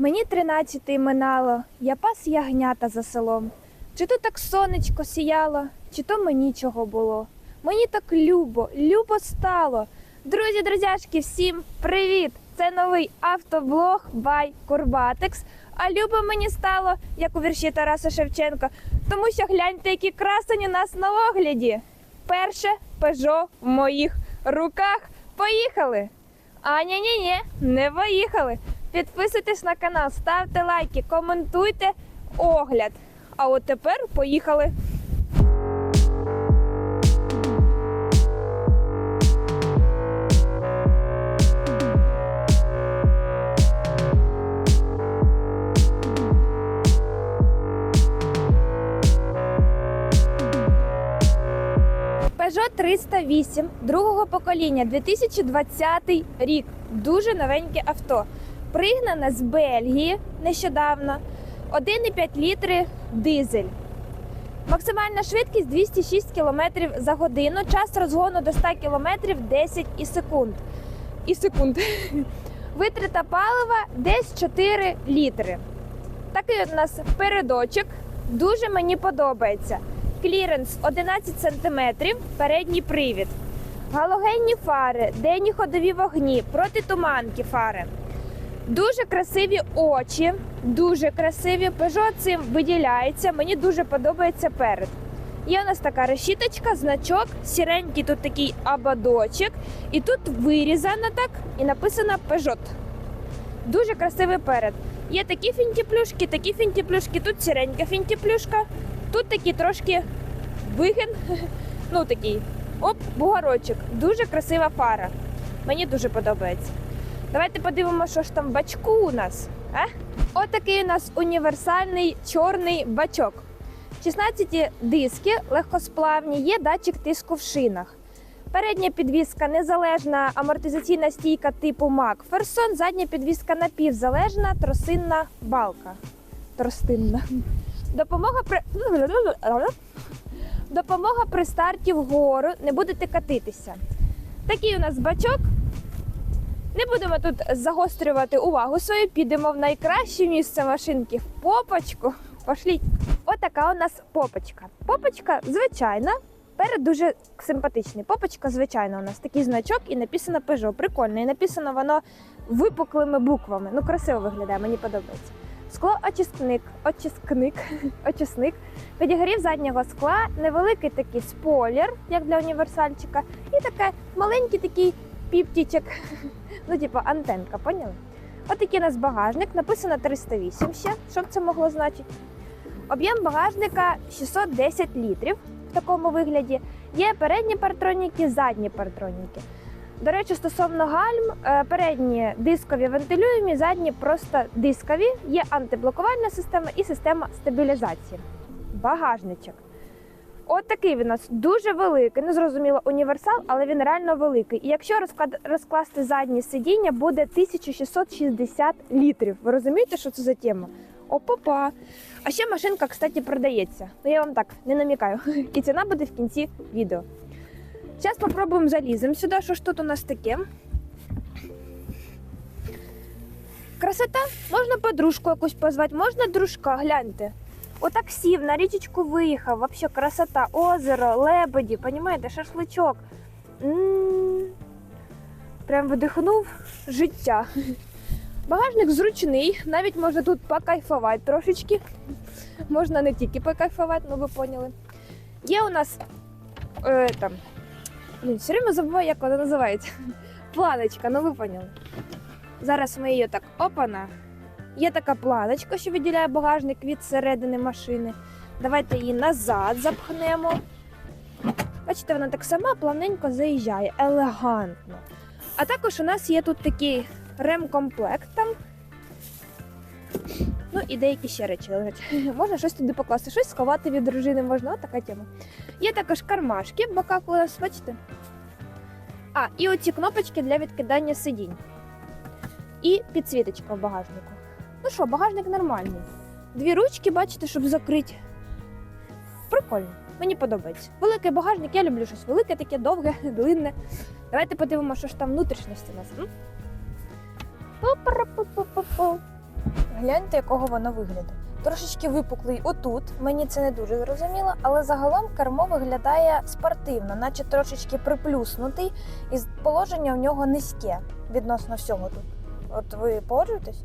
Мені тринадцятий минало, я пас ягнята за селом. Чи то так сонечко сіяло, чи то мені чого було. Мені так любо, любо стало. Друзі, друзяшки, всім привіт! Це новий автоблог бай Курбатекс. А любо мені стало, як у вірші Тараса Шевченка, тому що гляньте, які красені нас на огляді. Перше пежо в моїх руках. Поїхали! А ні, ні, ні, не поїхали. Підписуйтесь на канал, ставте лайки, коментуйте огляд. А от тепер поїхали. Peugeot 308 другого покоління 2020 рік. Дуже новеньке авто. Пригнане з Бельгії нещодавно. 1,5 літри дизель. Максимальна швидкість 206 км за годину. Час розгону до 100 км 10 і секунд. І секунд. Витрата палива десь 4 літри. Такий у нас передочок. Дуже мені подобається. Кліренс 11 см, передній привід. Галогенні фари, денні ходові вогні, протитуманки фари. Дуже красиві очі, дуже красиві. Peugeot цим виділяється. Мені дуже подобається перед. Є у нас така решіточка, значок, сіренький тут такий ободочок. І тут вирізано так і написано Peugeot. Дуже красивий перед. Є такі фінтіплюшки, такі фінтіплюшки, тут сіренька фінтіплюшка, тут такий трошки вигин, ну такий оп, бугорочок. Дуже красива фара. Мені дуже подобається. Давайте подивимося, що ж там в бачку у нас. А? Отакий у нас універсальний чорний бачок. 16 диски легкосплавні, є датчик тиску в шинах. Передня підвіска незалежна амортизаційна стійка типу Макферсон, задня підвіска напівзалежна, тросинна балка. Тростинна. Допомога при Допомога при старті вгору, не будете катитися. Такий у нас бачок. Не будемо тут загострювати увагу свою, підемо в найкраще місце машинки в попочку. Пошліть. Отака у нас попочка. Попочка звичайна, перед дуже симпатичний. Попочка звичайна у нас такий значок і написано Peugeot. Прикольно. І написано воно випуклими буквами. Ну, красиво виглядає, мені подобається. Скло очисник, очискник, очисник, підігрів заднього скла, невеликий такий спойлер, як для універсальчика, і таке маленький такий піптічок, ну, типу антенка, поняли? Отакий у нас багажник, написано 308 ще, що б це могло значити. Об'єм багажника 610 літрів в такому вигляді. Є передні партроніки, задні партроніки. До речі, стосовно гальм, е, передні дискові вентилюємі, задні просто дискові. Є антиблокувальна система і система стабілізації. Багажничок. От такий він у нас дуже великий. Не зрозуміло універсал, але він реально великий. І якщо розкласти задні сидіння, буде 1660 літрів. Ви розумієте, що це за тема? Опа-па. А ще машинка, кстати, продається. Ну я вам так не намікаю. І ціна буде в кінці відео. Зараз спробуємо заліземо сюди. Що ж тут у нас таке? Красота. Можна подружку якусь позвати, можна дружка, гляньте. Отак сів, на річечку виїхав. Вообще красота, озеро, лебеді, понімаєте, шашличок. Прям видихнув життя. Багажник зручний, навіть можна тут покайфувати трошечки. Можна не тільки покайфувати, ну ви поняли. Є у нас е, там, все время забуваю, як вона називається. Планочка, ну ви поняли. Зараз ми її так опана. Є така планочка, що виділяє багажник від середини машини. Давайте її назад запхнемо. Бачите, вона так сама плавненько заїжджає, елегантно. А також у нас є тут такий ремкомплект там. Ну і деякі ще речі лежать. Можна щось туди покласти, щось сховати від дружини можна, от така тема. Є також кармашки в боках у нас, бачите? А, і оці кнопочки для відкидання сидінь. І підсвіточка в багажнику. Ну що, багажник нормальний. Дві ручки, бачите, щоб закрити. Прикольно, мені подобається. Великий багажник, я люблю щось велике, таке довге, длинне. Давайте подивимося, що ж там внутрішності у нас. гляньте, якого воно вигляду. Трошечки випуклий отут, мені це не дуже зрозуміло, але загалом кермо виглядає спортивно, наче трошечки приплюснутий, і положення у нього низьке відносно всього тут. От ви погоджуєтесь?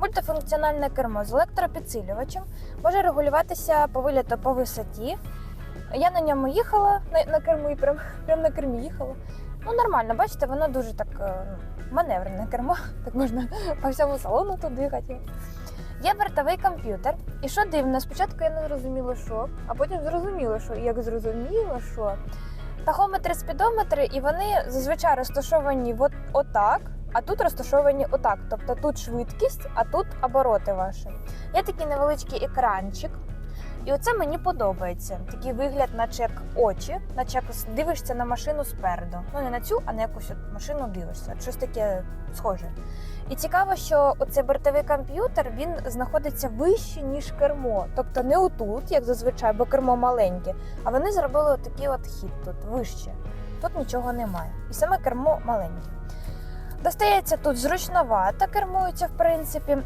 Мультифункціональне кермо з електропідсилювачем може регулюватися по виліту по висоті. Я на ньому їхала на, на кермі, прям, прям на кермі їхала. Ну, нормально, бачите, воно дуже так е, ну, маневрене кермо, так можна по всьому салону тут двигати. Є бортовий комп'ютер. І що дивно, спочатку я не зрозуміла, що, а потім зрозуміла, що І як зрозуміла, що тахометри, спідометри, і вони зазвичай розташовані от, отак, а тут розташовані отак. Тобто тут швидкість, а тут обороти ваші. Є такий невеличкий екранчик. І оце мені подобається. Такий вигляд, наче як очі, наче якось дивишся на машину спереду. Ну не на цю, а на якусь от машину дивишся. Щось таке схоже. І цікаво, що оцей бортовий комп'ютер він знаходиться вище, ніж кермо. Тобто не отут, як зазвичай, бо кермо маленьке, а вони зробили отакий от хід тут вище. Тут нічого немає. І саме кермо маленьке. Достається тут зручновато, кермується, в принципі.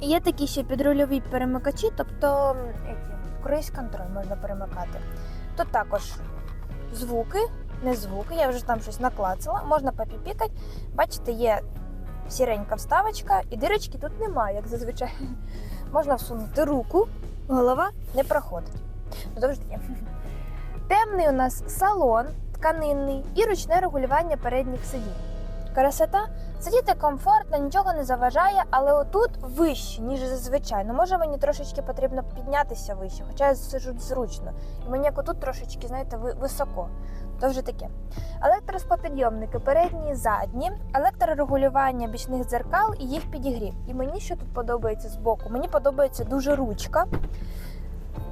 Є такі ще підрульові перемикачі, тобто круїз контроль можна перемикати. Тут також звуки, не звуки, я вже там щось наклацала, можна попіпікати. Бачите, є сіренька вставочка, і дирочки тут немає, як зазвичай. Можна всунути руку, голова не проходить. Ну, ж. Темний у нас салон тканинний і ручне регулювання передніх сидінь. Красота Сидіти комфортно, нічого не заважає, але отут вище, ніж зазвичай. Ну, може, мені трошечки потрібно піднятися вище, хоча я сиджу зручно. І мені як отут трошечки, знаєте, високо. То вже таке. Електроспопідйомники передні і задні, електрорегулювання бічних дзеркал і їх підігрів. І мені що тут подобається з боку? Мені подобається дуже ручка.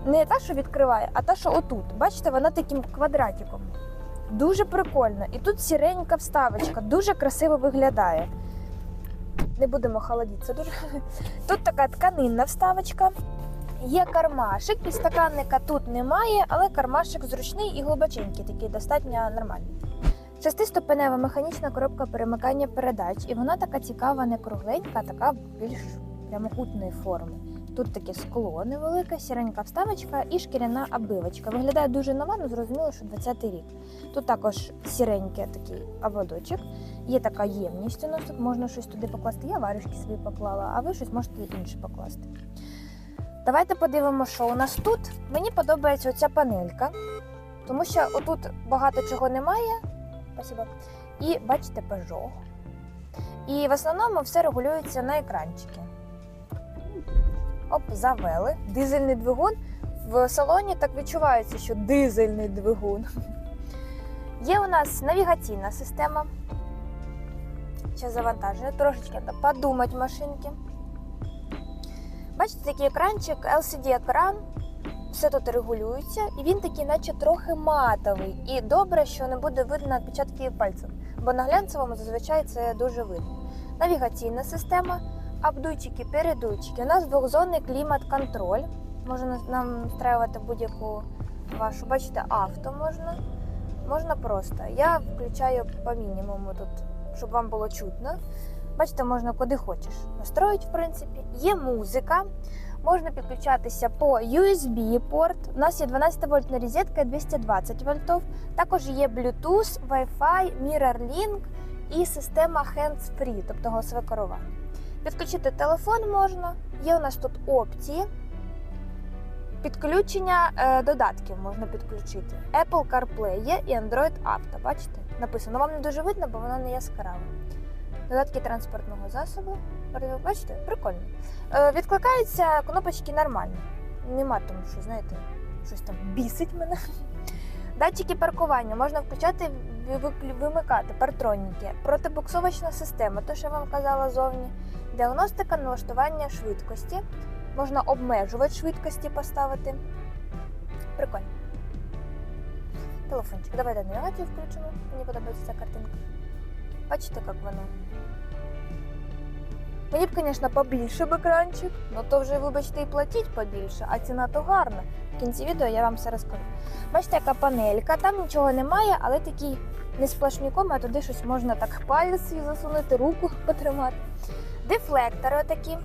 Не та, що відкриває, а та, що отут. Бачите, вона таким квадратиком. Дуже прикольно. І тут сіренька вставочка, дуже красиво виглядає. Не будемо холодитися. Дуже... Тут така тканинна вставочка. Є кармашик, підстаканника тут немає, але кармашик зручний і глибоченький, такий достатньо нормальний. Шестиступенева механічна коробка перемикання передач, і вона така цікава, не кругленька, а така більш прямокутної форми. Тут таке скло невелике, сіренька вставочка і шкіряна обивочка. Виглядає дуже нова, але зрозуміло, що 20-й рік. Тут також сіренький такий ободочок. Є така ємність у нас тут можна щось туди покласти. Я варежки свої поклала, а ви щось можете інше покласти. Давайте подивимося, що у нас тут. Мені подобається оця панелька, тому що отут багато чого немає. Спасибо. І бачите, Peugeot. І в основному все регулюється на екранчики. Оп, завели. Дизельний двигун. В салоні так відчувається, що дизельний двигун. Є у нас навігаційна система. Ще завантаження, трошечки треба подумати машинки. Бачите, такий екранчик, LCD-екран, все тут регулюється, і він такий, наче трохи матовий. І добре, що не буде видно відпечатків пальців, бо на глянцевому зазвичай це дуже видно. Навігаційна система, обдуйчики, передуйчики. У нас двохзонний клімат-контроль. Можна нам настраювати будь-яку вашу, бачите, авто можна. Можна просто. Я включаю по мінімуму тут, щоб вам було чутно. Бачите, можна куди хочеш настроїти, в принципі. Є музика, можна підключатися по USB-порт. У нас є 12 вольтна розетка 220 вольтов. Також є Bluetooth, Wi-Fi, MirrorLink і система hands-free, тобто голосове керування. Підключити телефон можна. Є у нас тут опції. Підключення е, додатків можна підключити. Apple CarPlay є і Android Auto. Бачите? Написано. Вам не дуже видно, бо воно не яскраве. Додатки транспортного засобу. Бачите, прикольно. Е, відкликаються кнопочки нормально. Нема тому, що, знаєте, щось там бісить мене. Датчики паркування можна включати, ви- вимикати, партроніки, протибуксовочна система, то що я вам казала зовні, діагностика налаштування швидкості. Можна обмежувати швидкості поставити. Прикольно. Телефончик. Давайте навігацію включимо. Мені подобається ця картинка. Бачите, як воно? Мені б, звісно, побільше б екранчик, ну то вже, вибачте, і платіть побільше, а ціна то гарна. В кінці відео я вам все розкажу. Бачите, яка панелька, там нічого немає, але такий не сплошняком, а туди щось можна так палець свій засунути, руку потримати. Дефлектори отакі.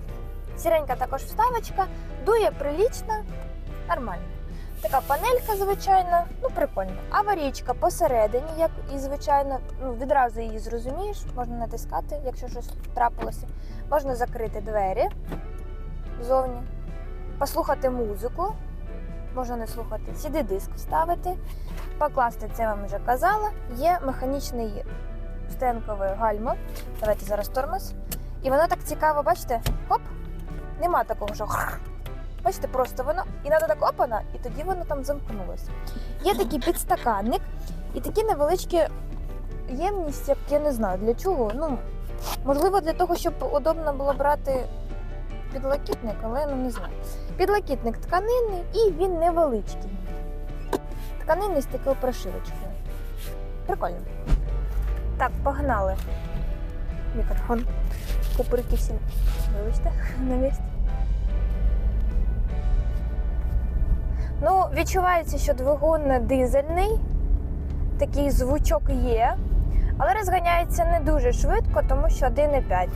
Сіренька також вставочка, дує прилічно, нормально. Така панелька, звичайна, ну прикольно. Аварійка посередині, як і звичайно, ну відразу її зрозумієш, можна натискати, якщо щось трапилося. Можна закрити двері зовні, послухати музику, можна не слухати, cd диск вставити, покласти, це я вам вже казала. Є механічний стенкове гальмо. Давайте зараз тормоз. І воно так цікаво, бачите? Хоп! Нема такого, що хр. Бачите, просто воно, і треба так опана, і тоді воно там замкнулося. Є такий підстаканник і такі невеличкі ємність, як я не знаю для чого. Ну, можливо, для того, щоб удобно було брати підлокітник, але ну не знаю. Підлокітник тканинний і він невеличкий. Тканинний з такою прошивочкою. Прикольно. Так, погнали. Мікрофон. Купирки всі. Вибачте, на місці. Ну, відчувається, що двигун дизельний, такий звучок є, але розганяється не дуже швидко, тому що 1,5.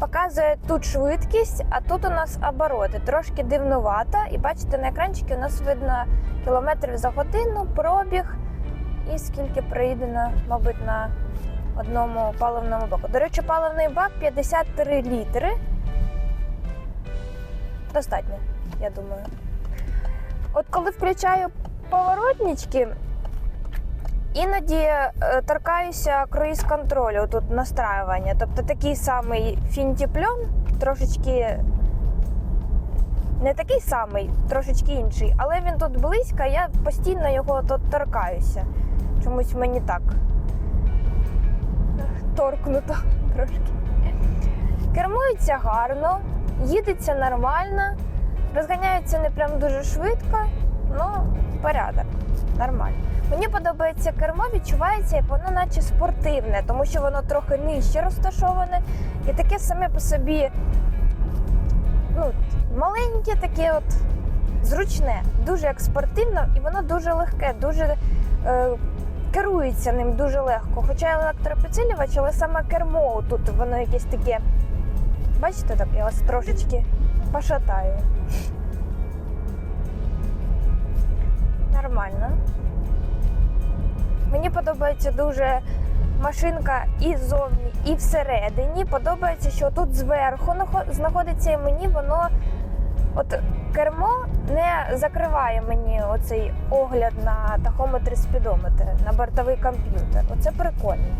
Показує тут швидкість, а тут у нас обороти. Трошки дивнувато. І бачите, на екранчику у нас видно кілометрів за годину, пробіг і скільки проїдено, мабуть, на одному паливному баку. До речі, паливний бак 53 літри. Достатньо, я думаю. От коли включаю поворотнички, іноді е, торкаюся круїз контролю, тут настраювання. Тобто такий самий фінтіпльон, трошечки не такий самий, трошечки інший, але він тут близько, я постійно його тут торкаюся. Чомусь мені так торкнуто трошки. Кермується гарно, їдеться нормально, розганяється не прям дуже швидко, ну порядок, нормально. Мені подобається кермо, відчувається, як воно наче спортивне, тому що воно трохи нижче розташоване і таке саме по собі ну, маленьке, таке от зручне, дуже як спортивно, і воно дуже легке, дуже е, керується ним дуже легко. Хоча електропідсилювач, але саме кермо тут воно якесь таке. Бачите, так я вас трошечки пошатаю. Нормально. Мені подобається дуже машинка і ззовні, і всередині. Подобається, що тут зверху знаходиться і мені воно. От кермо не закриває мені оцей огляд на тахометр і спідометр, на бортовий комп'ютер. Оце прикольно.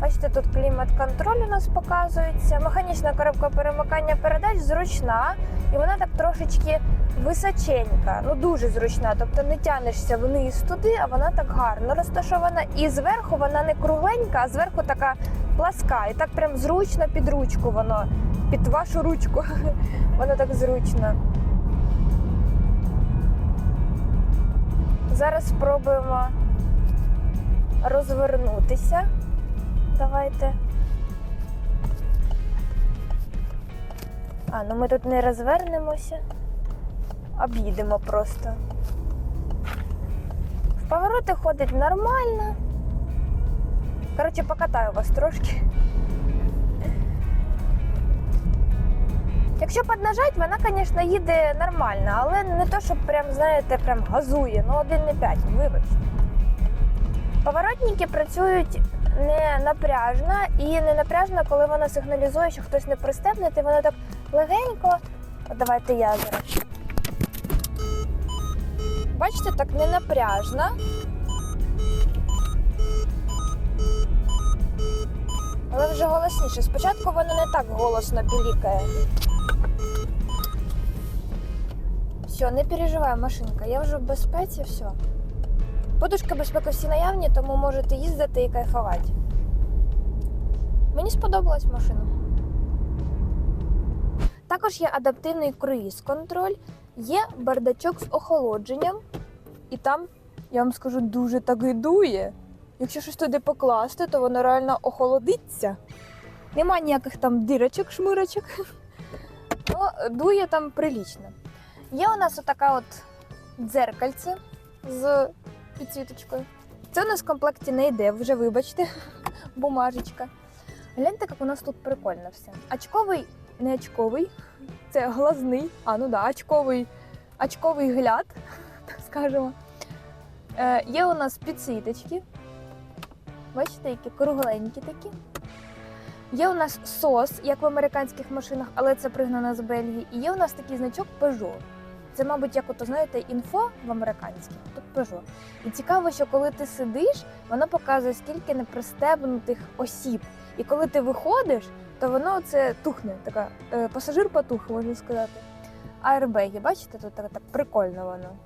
Бачите, тут клімат-контроль у нас показується. Механічна коробка перемикання передач зручна, і вона так трошечки височенька, ну дуже зручна. Тобто не тянешся вниз туди, а вона так гарно розташована. І зверху вона не кругленька, а зверху така пласка. І так прям зручно під ручку воно, під вашу ручку. Воно так зручно. Зараз спробуємо розвернутися. Давайте. А, ну ми тут не розвернемося, об'їдемо просто. В повороти ходить нормально. Коротше, покатаю вас трошки. Якщо поднажать, вона, звісно, їде нормально, але не то, щоб прям, знаєте, прям газує. Ну, 1,5, вибачте. Поворотники працюють не напряжно і не напряжно, коли вона сигналізує, що хтось не пристебнутий, вона так легенько. От давайте я зараз. Бачите, так не напряжно. Але вже голосніше. Спочатку воно не так голосно пілікає. Все, не переживай, машинка, я вже в безпеці, все. Подушки безпеки всі наявні, тому можете їздити і кайфувати. Мені сподобалась машина. Також є адаптивний круїз-контроль, є бардачок з охолодженням, і там, я вам скажу, дуже так і дує. Якщо щось туди покласти, то воно реально охолодиться. Нема ніяких там дирочок, шмирочок. Ну, дує там прилічно. Є у нас отака от дзеркальце з підсвіточкою. Це у нас в комплекті не йде, вже вибачте, бумажечка. Гляньте, як у нас тут прикольно все. Очковий, не очковий, це глазний, а ну да, очковий, очковий гляд, так скажемо. Е, є у нас підсвіточки. Бачите, які кругленькі такі. Є у нас сос, як в американських машинах, але це пригнано з Бельгії. І є у нас такий значок Peugeot. Це, мабуть, як ото, знаєте, інфо в американських, тут Peugeot. І цікаво, що коли ти сидиш, воно показує, скільки непристебнутих осіб. І коли ти виходиш, то воно це тухне, така е, пасажир потух, можна сказати. Аербеги, бачите, тут так, так прикольно воно.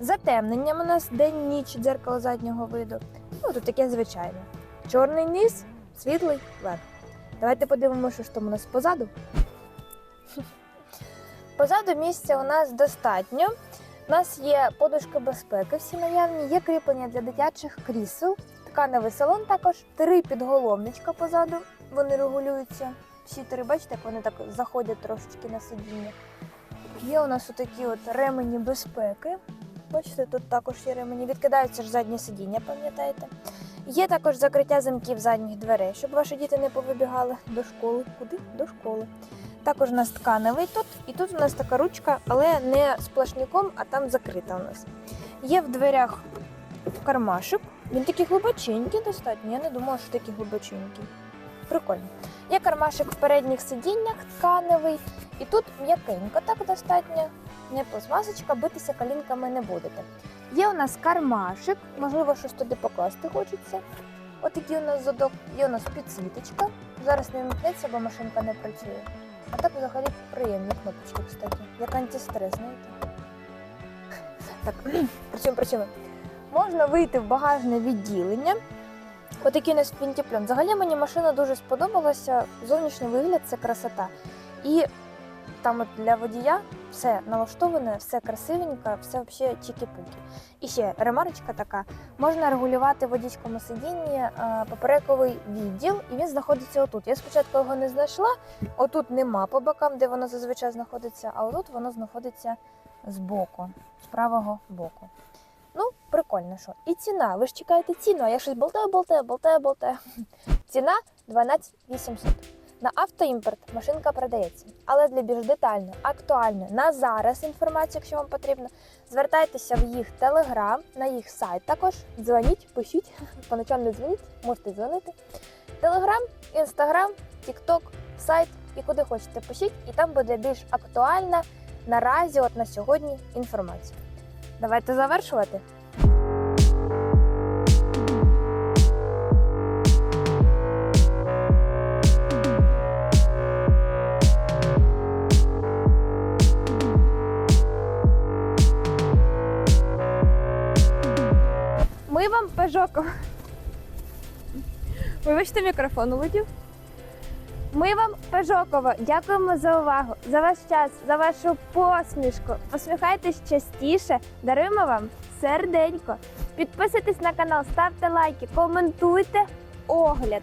Затемненням у нас день-ніч, дзеркало заднього виду. Ну, тут таке звичайне. Чорний низ, світлий верх. Давайте подивимося, що ж там у нас позаду. Позаду місця у нас достатньо. У нас є подушки безпеки, всі наявні, є кріплення для дитячих крісел, тканевий салон також, три підголовничка позаду, вони регулюються. Всі три, бачите, як вони так заходять трошечки на сидіння. Є у нас отакі от ремені безпеки. Бачите, тут також є ремені. Відкидаються ж заднє сидіння, пам'ятаєте? Є також закриття замків задніх дверей, щоб ваші діти не повибігали до школи. Куди? До школи. Також у нас тканевий тут, і тут у нас така ручка, але не сплошняком, а там закрита у нас. Є в дверях кармашик. Він такий глибоченький достатньо. Я не думала, що такий глибоченький. Прикольно. Є кармашик в передніх сидіннях, тканевий, і тут м'якенько так достатньо. Не пластмасочка, битися колінками не будете. Є у нас кармашик, можливо, щось туди покласти хочеться. Отакий у нас задок, є у нас підсвіточка. Зараз не вимкнеться, бо машинка не працює. А так взагалі приємні кнопочки, кстати. Як антистрес, знаєте. Так, працюємо, працюємо. Можна вийти в багажне відділення. Отакий у нас пентіпльон. Взагалі мені машина дуже сподобалася. Зовнішній вигляд це красота. І там от для водія все налаштоване, все красивенько, все взагалі чікі-пуки. І ще ремарочка така: можна регулювати в водійському сидінні е, поперековий відділ, і він знаходиться отут. Я спочатку його не знайшла. Отут нема по бокам, де воно зазвичай знаходиться, а отут воно знаходиться збоку, з правого боку. Ну, прикольно, що. І ціна. Ви ж чекаєте ціну, а я щось болтаю, болтаю, болтаю, болтаю. Ціна 12 800. На автоімпорт машинка продається, але для більш детально, актуально на зараз інформацію, якщо вам потрібно, звертайтеся в їх телеграм, на їх сайт також. Дзвоніть, пишіть, по ночам не дзвоніть, можете дзвонити. Телеграм, інстаграм, тікток, сайт і куди хочете пишіть, і там буде більш актуальна наразі, от на сьогодні, інформація. Давайте завершувати. Ми вам Пежоко. Вибачте, мікрофон улетів. Ми вам Пежоково дякуємо за увагу, за ваш час, за вашу посмішку. Посміхайтесь частіше, даруємо вам серденько. Підписуйтесь на канал, ставте лайки, коментуйте огляд.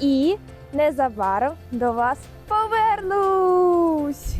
І незабаром до вас повернусь!